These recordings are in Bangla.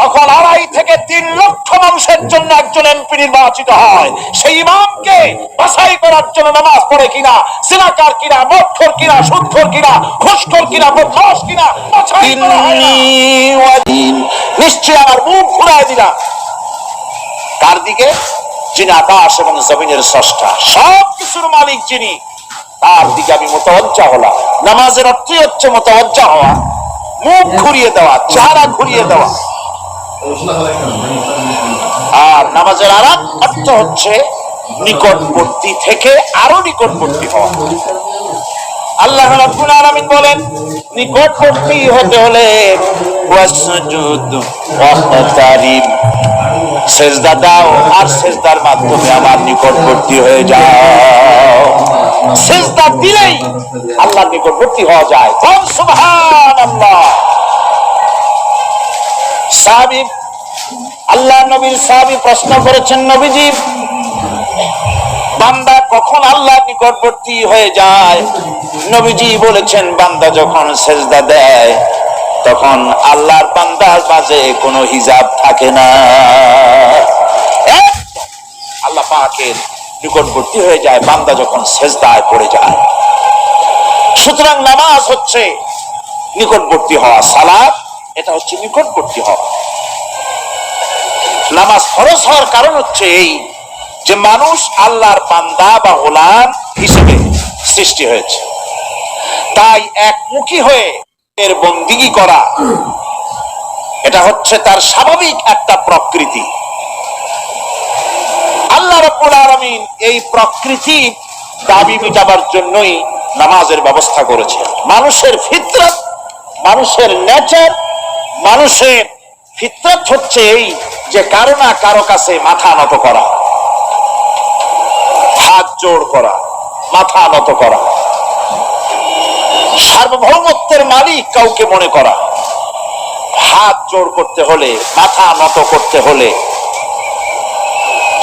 তখন আড়াই থেকে তিন লক্ষ মানুষের জন্য একজন এমপি নির্বাচিত হয়। সেই ইমামকে করার জন্য নামাজ পড়ে কিনা, সিনাকার কিনা মক্ষর কিনা কিনা, ঘুষখর কিনা বদমাস কিনা। নিশ্চয় আমার মুখ ঘুরায় কার দিকে? যিনি আকাশ এবং জমিনের স্রষ্টা। সব কিছুর মালিক যিনি, তার দিকে আমি মোতাবজ্জা হলাম। নামাজের অর্থই হচ্ছে মোতাবজ্জা হওয়া। মুখ ঘুরিয়ে দেওয়া চারা ঘুরিয়ে দেওয়া। আর নামাজের আর অর্থ হচ্ছে নিকটবর্তী থেকে আরও নিকটবর্তী হওয়া। আল্লাহ রাব্বুল আলামিন বলেন, নিকটবর্তী হতে হলে ওয়াসজুদ সেজদা দাও আর সেজদার মাধ্যমে আমার নিকটবর্তী হয়ে যাও। সেজদা দিলেই নিকটবর্তী হওয়া যায়। আল্লাহ নবীর প্রশ্ন করেছেন, নবীজি, বান্দা কখন আল্লাহ নিকটবর্তী হয়ে যায়? নবীজি বলেছেন, বান্দা যখন সেজদা দেয়, তখন আল্লাহর বান্দার মাঝে কোনো হিজাব থাকে না। আল্লাহ নিকটবর্তী হয়ে যায়, বান্দা যখন সেজদায় পড়ে যায়। সুতরাং নামাজ হচ্ছে নিকটবর্তী হওয়া সালাদ এটা হচ্ছে নিকটবর্তী হওয়া। নামাজ ফরজ হওয়ার কারণ হচ্ছে এই যে মানুষ আল্লাহর বান্দা বা গোলাম হিসেবে সৃষ্টি হয়েছে। তাই একমুখী হয়ে এর বন্দিগি করা, এটা হচ্ছে তার স্বাভাবিক একটা প্রকৃতি। আল্লাহ রব্বুল আলামিন এই প্রকৃতি দাবি মেটাবার জন্যই নামাজের ব্যবস্থা করেছেন। মানুষের ফিতরত, মানুষের নেচার, মানুষের ফিতরত হচ্ছে এই যে কারও না কারও কাছে মাথা নত করা, হাত জোড় করা, মাথা নত করা, সার্বভৌমত্বের মালিক কাউকে মনে করা, হাত জোড় করতে হলে, মাথা নত করতে হলে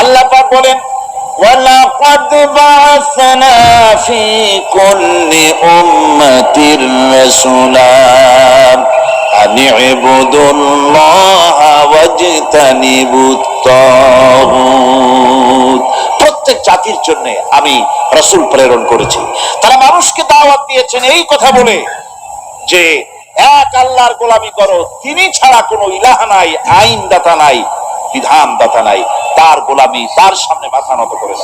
আল্লাহ পাক বলেন ولقد بعثنا في كل أمة رسولا أن اعبدوا الله واجتنبوا الطاغوت প্রত্যেক জাতির জন্য আমি রসুল প্রেরণ করেছি তারা মানুষকে দাওয়াত দিয়েছেন এই কথা বলে যে এক আল্লাহর গোলামি করো তিনি ছাড়া কোনো ইলাহা নাই আইন দাতা নাই বিধান দাতা নাই তার গোলামি তার সামনে মাথা নত করে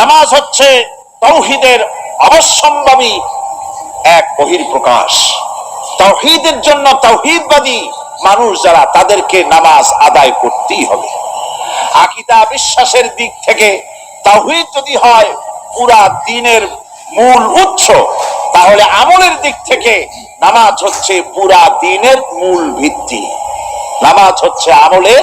নামাজ হচ্ছে তৌহিদের অবশ্যম্ভাবী এক বহির প্রকাশ তৌহিদের জন্য তৌহিদবাদী মানুষ যারা, তাদেরকে নামাজ আদায় করতেই হবে। আকিদা বিশ্বাসের দিক থেকে তাওহীদ যদি হয় পুরা দিনের মূল উৎস, তাহলে আমলের দিক থেকে নামাজ হচ্ছে পুরা দিনের মূল ভিত্তি। নামাজ হচ্ছে আমলের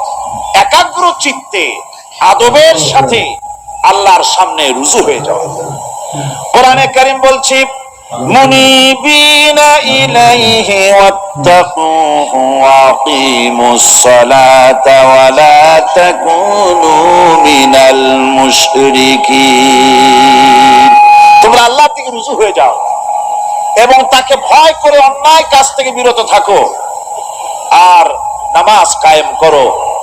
একাগ্র চিত্তে আদবের সাথে আল্লাহর সামনে রুজু হয়ে যাওয়া কোরআনে কারিম বলছি منيبين إليه واتقوه وأقيموا الصلاة ولا تكونوا من المشركين তোমরা আল্লাহ থেকে রুজু হয়ে যাও এবং তাকে ভয় করে অন্যায় কাজ থেকে বিরত থাকো আর নামাজ কায়েম করো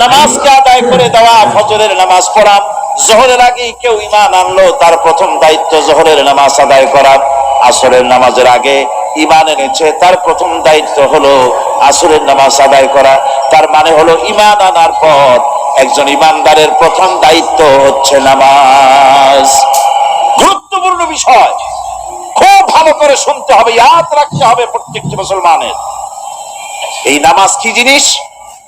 নামাজকে আদায় করে দেওয়া, ফজরের নামাজ পড়া, জোহরের আগে কেউ ইমান আনলো, তার প্রথম দায়িত্ব জোহরের নামাজ আদায় করা। আসরের নামাজের আগে ইমান এনেছে, তার প্রথম দায়িত্ব হলো আসরের নামাজ আদায় করা। তার মানে হলো ইমান আনার পর একজন ইমানদারের প্রথম দায়িত্ব হচ্ছে নামাজ। গুরুত্বপূর্ণ বিষয়। খুব ভালো করে শুনতে হবে, ইয়াদ রাখতে হবে প্রত্যেকটি মুসলমানের। এই নামাজ কি জিনিস?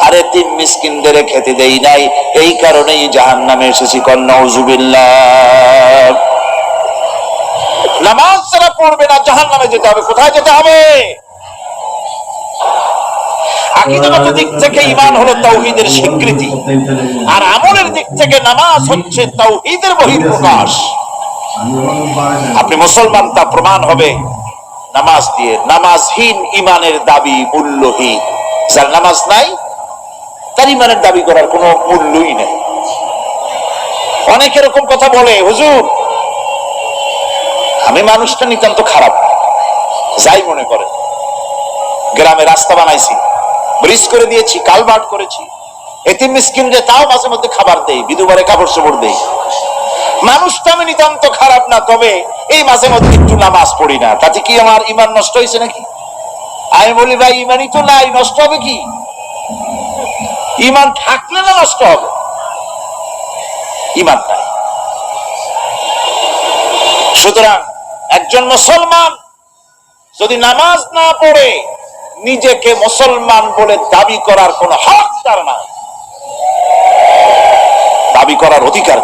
আরে তিন মিসকিনদের খেতে দেই নাই। এই কারণেই জাহান নামে এসেছি কন্যা উজুবিল্লাহ নামাজ যারা পড়বে না জাহান নামে যেতে হবে। কোথায় যেতে হবে? হচ্ছে আপনি মুসলমান তা প্রমাণ হবে। নামাজ দিয়ে, নামাজহীন ইমানের দাবি মূল্যহীন। যার নামাজ নাই তার ইমানের দাবি করার কোনো মূল্যই নেই। অনেক এরকম কথা বলে, হুজুর, আমি মানুষটা নিতান্ত খারাপ, যাই মনে করে গ্রামে রাস্তা বানাইছি, ব্রিজ করে দিয়েছি, কালভার্ট করেছি। এতিম মিসকিন যে তাও মাঝে মধ্যে খাবার দেই বিধুবারে কাপড় চোপড় দেই মানুষটা আমি নিতান্ত খারাপ না, তবে এই মাঝে মধ্যে একটু নামাজ পড়ি না। তাতে কি আমার ইমান নষ্ট হয়েছে নাকি? আমি বলি ভাই ইমানই তো নাই, নষ্ট হবে কি? ইমান থাকলে না নষ্ট হবে? ইমান নাই। সুতরাং একজন মুসলমান যদি নামাজ না পড়ে, নিজেকে মুসলমান বলে দাবি করার কোন হক তার নাই। দাবি করার অধিকার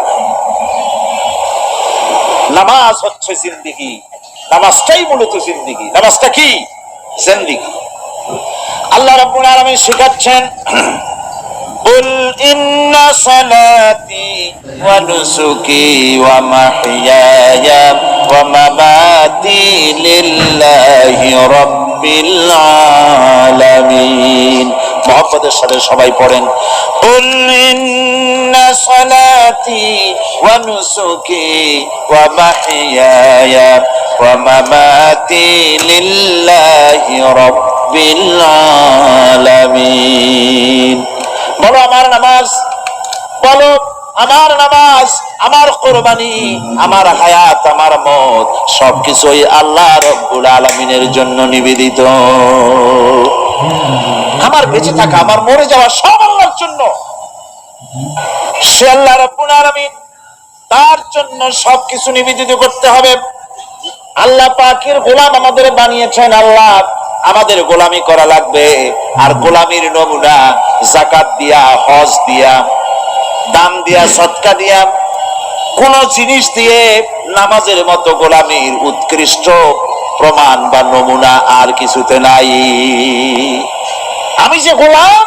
নামাজ হচ্ছে জিন্দিগি, নামাজটাই মূলত জিন্দিগি। নামাজটা কি? জিন্দিগি। আল্লাহ রাব্বুল আলামিন শেখাচ্ছেন قل إن صلاتي ونسكي ومحياي ومماتي لله رب العالمين মোহাম্মদের সাথে সবাই পড়েন قل إن صلاتي ونسكي ومحياي ومماتي لله رب العالمين বলো আমার নামাজ, বলো আমার নামাজ, আমার কোরবানি, আমার হায়াত, আমার মত, সবকিছুই আল্লাহ রব্বুল আলমিনের জন্য নিবেদিত। আমার বেঁচে থাকা, আমার মরে যাওয়া সব আল্লাহর জন্য। সে আল্লাহ রব্বুল আলমিন তার জন্য সবকিছু নিবেদিত করতে হবে। আল্লাহ পাখির গোলাম আমাদের বানিয়েছেন আল্লাহ। আমাদের গোলামি করা লাগবে। আর গোলামির নমুনা জাকাত দিয়া, হজ দিয়া, দান দিয়া, সৎকা দিয়া, কোন জিনিস দিয়ে নামাজের মতো গোলামির উৎকৃষ্ট প্রমাণ বা নমুনা আর কিছুতে নাই। আমি যে গোলাম,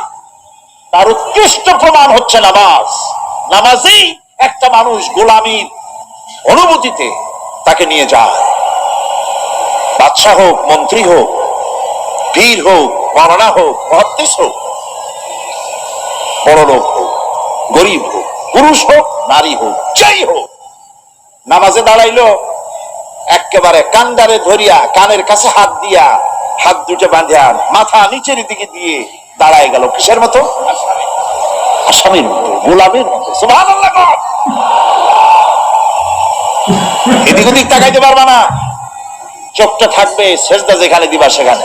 তার উৎকৃষ্ট প্রমাণ হচ্ছে নামাজ। নামাজেই একটা মানুষ গোলামির অনুভূতিতে তাকে নিয়ে যায়। বাদশাহ হোক, মন্ত্রী হোক বীর হোক, মরনা হোক, মহাদ্দেশ হোক বড় লোক হোক, গরিব হোক, পুরুষ হোক, নারী হোক, যাই হোক, নামাজে দাঁড়াইলো একেবারে কান্দারে ধরিয়া, কানের কাছে হাত দিয়া, হাত দুটো বাঁধিয়া, মাথা নিচের দিকে দিয়ে দাঁড়ায় গেল। কিসের মতো? আসামির মতো, গোলামের মতো। এদিক ওদিক তাকাইতে পারবা না। চোখটা থাকবে, সেজদা যেখানে দিবা সেখানে।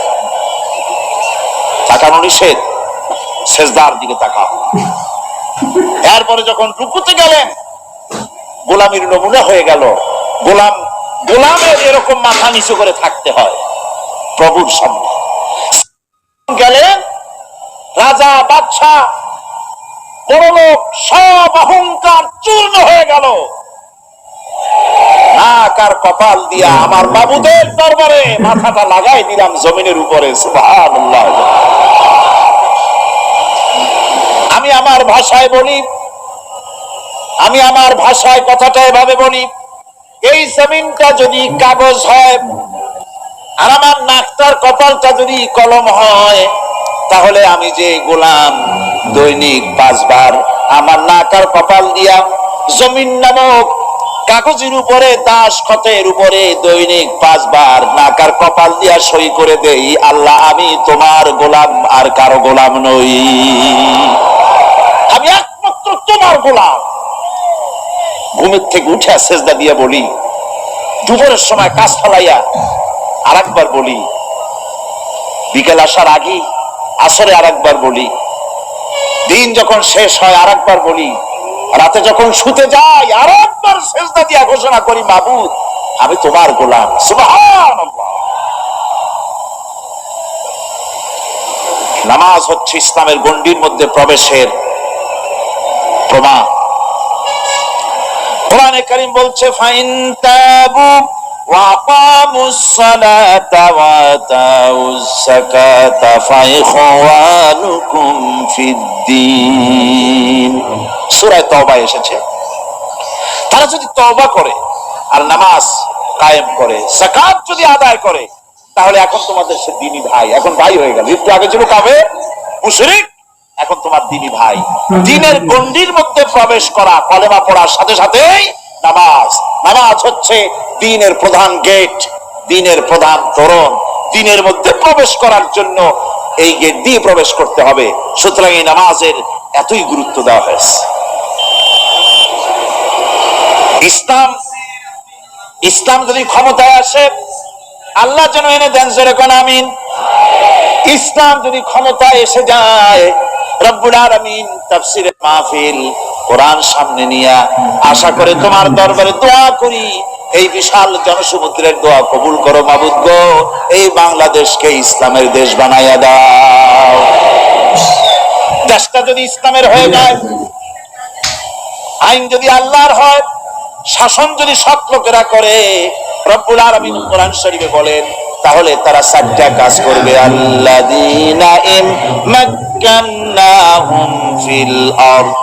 তাকানো নিষেধ। সেজদার দিকে তাকাও। এরপরে যখন রুকুতে গেলেন, গোলামির নমুনা হয়ে গেল। গোলাম, গোলামের এরকম মাথা নিচু করে থাকতে হয়। প্রভুর সামনে। গেলেন, রাজা, বাদশাহ, বড় লোক, সব অহংকার চূর্ণ হয়ে গেল। নাক কপাল দিয়া আমার বাবুদের দরবারে মাথাটা লাগাই দিলাম জমিনের উপরে। সুবহানাল্লাহ। আমি আমার ভাষায় বলি, আমি আমার ভাষায় কথাটা এভাবে বলি, এই জমিনটা যদি কাগজ হয় আর আমার নাকটার কপালটা যদি কলম হয়, তাহলে আমি যে গোলাম, দৈনিক পাঁচবার আমার নাক আর কপাল দিয়া জমিন নামক কাগজের উপরে, দাস খতের উপরে দৈনিক পাঁচবার নাকার কপাল দিয়া সই করে দেই, আল্লাহ আমি তোমার গোলাম আর কারও গোলাম নই। তোমার গোলাম ঘুমের থেকে উঠে সেজদা দিয়ে বলি, দুপুরের সময় কাজ ফলাইয়া আর একবার বলি, বিকেল আসার আগে আসরে আর একবার বলি, দিন যখন শেষ হয় আর একবার বলি, রাতে যখন শুতে যাই আর একবার সেজদা দিয়া ঘোষণা করি, মাবুদ, আমি তোমার গোলাম। নামাজ হচ্ছে ইসলামের গণ্ডির মধ্যে প্রবেশের প্রমাণ কোরআনে কারীম বলছে ফাইন তাবু وأقاموا الصلاة وآتوا الزكاة فإخوانكم في الدين সূরায় তওবা এসেছে তারা যদি তওবা করে আর নামাজ কায়েম করে যাকাত যদি আদায় করে তাহলে এখন তোমাদের সে দিনী ভাই এখন ভাই হয়ে গেল একটু আগে ছিল কাবে মুশরিক এখন তোমার দিনী ভাই। দিনের গণ্ডির মধ্যে প্রবেশ করা কলেমা পড়ার সাথে সাথেই নামাজ। নামাজ হচ্ছে দিনের প্রধান গেট দিনের প্রধান তোরণ দিনের মধ্যে প্রবেশ করার জন্য এই গেট দিয়ে প্রবেশ করতে হবে। সুতরাং এই নামাজের এতই গুরুত্ব দেওয়া হয়েছে। ইসলাম ইসলাম যদি ক্ষমতায় আসে আল্লাহ যেন এনে দেন যেরকম আমিন। ইসলাম যদি ক্ষমতায় এসে যায় বাংলাদেশকে ইসলামের দেশ বানাইয়া দাও। দেশটা যদি ইসলামের হয়ে যায়, আইন যদি আল্লাহর হয়, শাসন যদি সৎ লোকেরা করে, রব্বুল আলামিন কোরআন শরীফে বলেন, তাহলে তারা সাতটা কাজ করবে। আল্লাযীনা ইম মাক্কান্নাহুম ফিল আরদ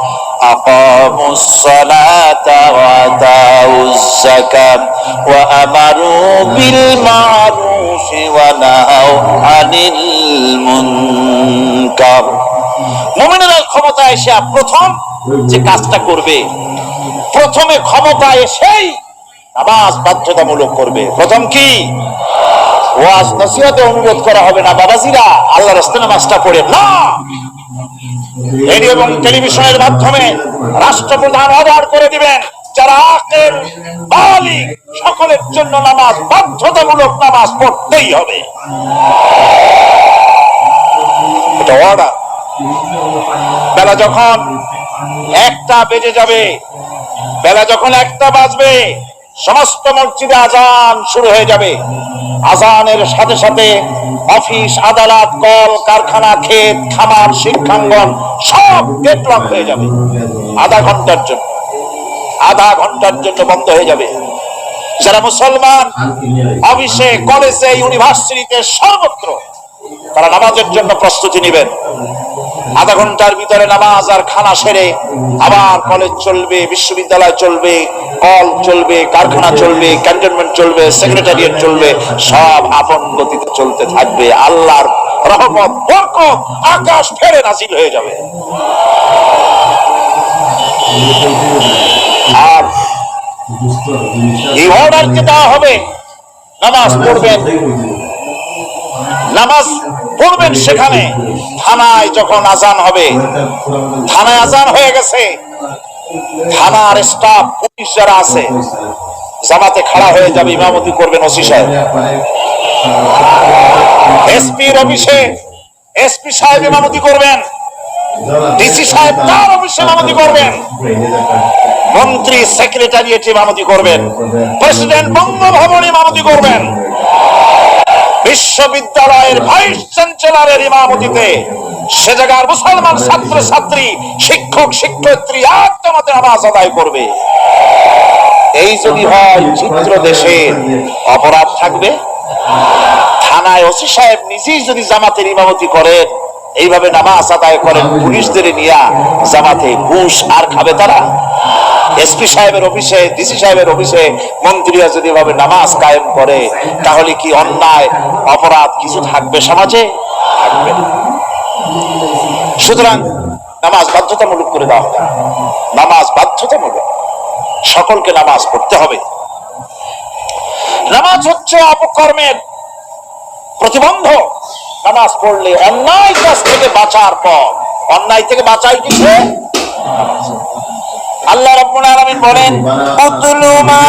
أقاموا الصلاة وآتوا الزكاة وأمروا بالمعروف ونهوا عن المنكر মুমিনেরা ক্ষমতা এসে প্রথম যে কাজটা করবে প্রথমে ক্ষমতা এসেই নামাজ বাধ্যতামূলক করবে প্রথম কি ওয়াজ, নসিহতে অনুরোধ করা হবে না। বাবাজিরা আল্লাহ রাস্তে নামাজটা পড়ে না! রেডিও এবং টেলিভিশনের মাধ্যমে রাষ্ট্রপ্রধান অর্ডার করে দিবেন, যারা সকলের জন্য নামাজ, বাধ্যতামূলক নামাজ পড়তেই হবে। বেলা যখন একটা বেজে যাবে, বেলা যখন একটা বাজবে সমস্ত মসজিদে আজান শুরু হয়ে যাবে। আজানের সাথে সাথে অফিস, আদালত, কল, কারখানা, ক্ষেত, খামার, শিক্ষাঙ্গন সব গেট লক হয়ে যাবে। আধা ঘণ্টার জন্য। আধা ঘণ্টার জন্য বন্ধ হয়ে যাবে। যারা মুসলমান, অফিসে, কলেজে, ইউনিভার্সিটিতে সর্বত্র তারা নামাজের জন্য প্রস্তুতি নেবেন। আধা ঘণ্টার ভিতরে নামাজ আর খানা সেরে আবার কলেজ চলবে, বিশ্ববিদ্যালয় চলবে কল চলবে, কারখানা চলবে ক্যান্টনমেন্ট চলবে সেক্রেটারিয়েট চলবে, সব আপন গতিতে চলতে থাকবে। আল্লাহর রহমত, বরকত আকাশ ফেরে নাজিল হয়ে যাবে। আর এই অর্ডারকে দেওয়া হবে, নামাজ পড়বেন। নামাজ পড়বেন সেখানে। থানায় যখন আজান হবে, থানায় আজান হয়ে গেছে। থানার স্টাফ, পুলিশ যারা আছে, জামাতে খাড়া হয়ে যাবে, ইমামতি করবেন ওসি সাহেব। এসপির অফিসে, এসপি সাহেব ইমামতি করবেন। ডিসি সাহেব তার অফিসে ইমামতি করবেন। মন্ত্রী, সেক্রেটারিয়েট ইমামতি করবেন। প্রেসিডেন্ট বঙ্গভবন ইমামতি করবেন। বিশ্ববিদ্যালয়ের ভাইস চ্যান্সেলরের ইমামতিতে সে জায়গার মুসলমান ছাত্র ছাত্রী শিক্ষক, শিক্ষয়িত্রী একদমতে নামাজ আদায় করবে। এই যদি হয় চিত্র দেশের অপরাধ থাকবে? থানায় ওসি সাহেব নিজেই যদি জামাতের ইমামতি করেন, এইভাবে নামাজ আদায় করেন, পুলিশদের নিয়ে জামাতে ঘুষ আর খাবে তারা? এসপি সাহেবের অফিসে, ডিসি সাহেবের অফিসে মন্ত্রীরা যদি এভাবে নামাজ কায়েম করে, তাহলে কি অন্যায়, অপরাধ কিছু থাকবে সমাজে? থাকবে সুতরাং নামাজ বাধ্যতামূলক করে দেওয়া হবে। নামাজ বাধ্যতামূলক। সকলকে নামাজ পড়তে হবে। নামাজ হচ্ছে অপকর্মের প্রতিবন্ধক নামাজ পড়লে অন্যায় কাজ থেকে বাঁচার পর অন্যায় থেকে বাঁচাই কিছু আল্লাহ রাব্বুল আলামিন বলেন উতলু মা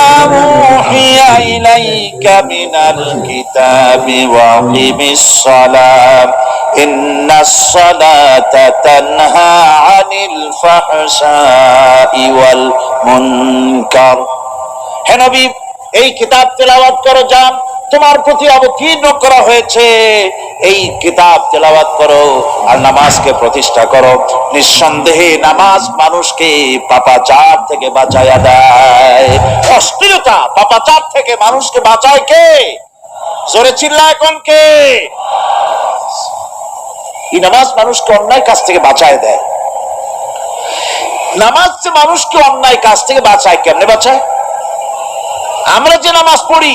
উহিয়া ইলাইকা মিনাল কিতাবি ওয়া আকিমিস সালাম ইন্নাস সালাতা তানহা আনিল ফাহশাই ওয়াল মুনকার। হে নবী, এই কিতাব তেলাওয়াত করো, যান। তোমার প্রতি অবতীর্ণ করা হয়েছে। এই কিতাব তেলাওয়াত করো আর নামাজকে প্রতিষ্ঠা করো। নিঃসন্দেহে নামাজ মানুষকে পাপাচার থেকে বাঁচাইয়া দেয়। অস্থিরতা পাপাচার থেকে মানুষকে বাঁচায় কে? জোরে চিল্লা এখন কে? এই নামাজ মানুষকে অন্যায় কাছ থেকে বাঁচায় দেয়। নামাজ যে মানুষকে অন্যায় কাজ থেকে বাঁচায় কেমনে বাঁচায়? আমরা যে নামাজ পড়ি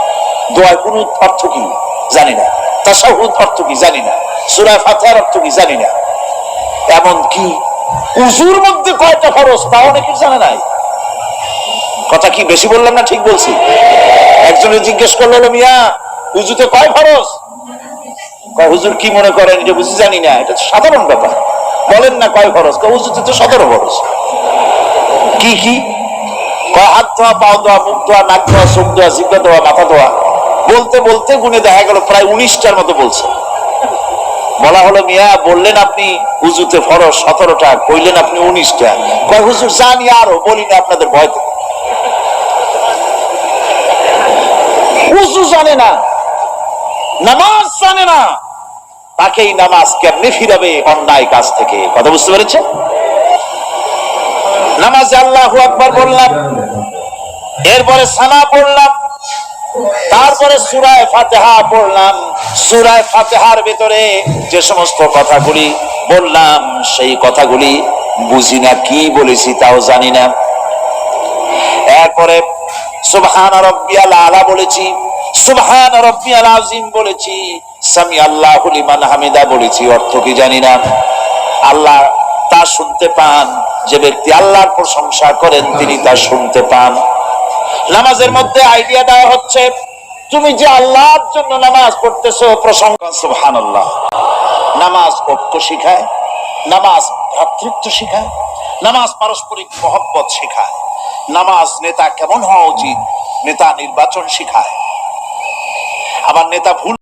দোয়া কুনুত অর্থ কি? জানি না। তাশাহুদ অর্থ কি? জানি না। সূরা ফাতিহার অর্থ কি? জানি না। এমন কি উজুর মধ্যে কয়টা ফরজ তা অনেকে জানে নাই? কথা কি বেশি বললাম না ঠিক বলছি? একজনে জিজ্ঞেস করল মিয়া, উজুতে কয় ফরজ? হুজুর কি মনে করেন? যে বুঝি জানি না। এটা সাধারণ ব্যাপার। বলেন না কয় কয়, উজুতে তো সতেরো ফরজ। কি কি? হাত ধোয়া পাও ধোয়া, মুখ ধোয়া, নাক ধোয়া, চোখ ধোয়া, জিব্বা ধোয়া, মাথা ধোয়া। বলতে বলতে গুনে দেখা গেল, প্রায় উনিশটার মতো বলছে। বলা হলো, মিয়া, বললেন আপনি উজুতে ফরজ সতেরোটা, কইলেন আপনি উনিশটা। কয়, হুজুর, জানি আরও বলি না আপনাদের ভয়তে। উজু জানে না, নামাজ জানে না। তাকে এই নামাজ কেমনে ফিরাবে অন্যায় কাজ থেকে, কথা বুঝতে পেরেছেন? নামাজে আল্লাহ আকবার বললাম, এরপরে সানা পড়লাম তারপরে সুরায় ফাতেহা পড়লাম। সুরায় ফাতেহার ভেতরে যে সমস্ত কথাগুলি বললাম, সেই কথাগুলি বুঝি না, কি বলেছি তাও জানি না। এরপরে সুবহান রব্বিয়াল আলা বলেছি, সুবহান রব্বিয়াল আযীম বলেছি, সামি আল্লাহু লিমান হামিদা বলেছি, অর্থ কি জানি না। আল্লাহ তা শুনতে পান, যে ব্যক্তি আল্লাহর প্রশংসা করেন, তিনি তা শুনতে পান। নামাজের মধ্যে আইডিয়া দেওয়া হচ্ছে, তুমি যে আল্লাহর জন্য নামাজ পড়তেছো প্রসঙ্গ সুবহানাল্লাহ। নামাজ ঐক্য শিখায়, নামাজ ভ্রাতৃত্ব শিখায়, নামাজ পারস্পরিক মহব্বত শেখায়, নামাজ নেতা কেমন হওয়া উচিত, নেতা নির্বাচন শিখায়। আবার নেতা ভুল